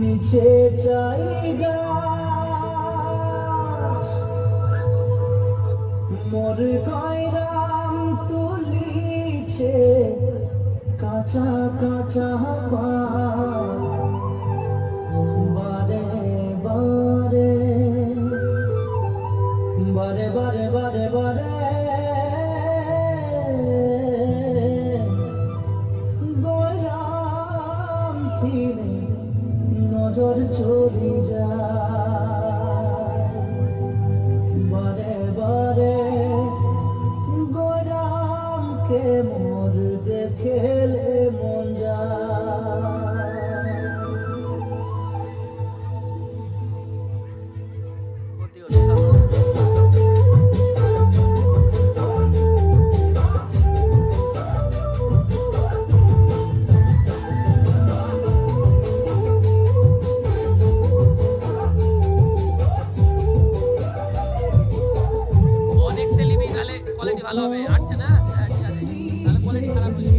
নিচে চাইগা মোর কয়রাম তুলিছে কাঁচা কাঁচা পা বারে বারে বারে বারে বারে বারে। নজর চলি যায়। বারে বারে গোরামকে মোর দেখেলে মন যায়। ভালো হবে। আটছে না? তাহলে কোয়ালিটি খারাপ হয়ে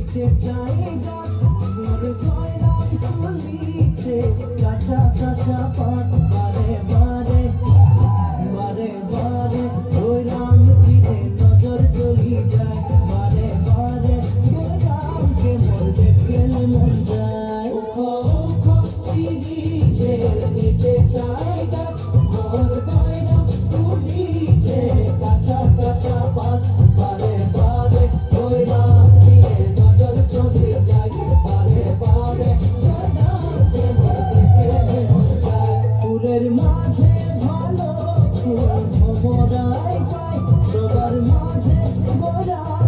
더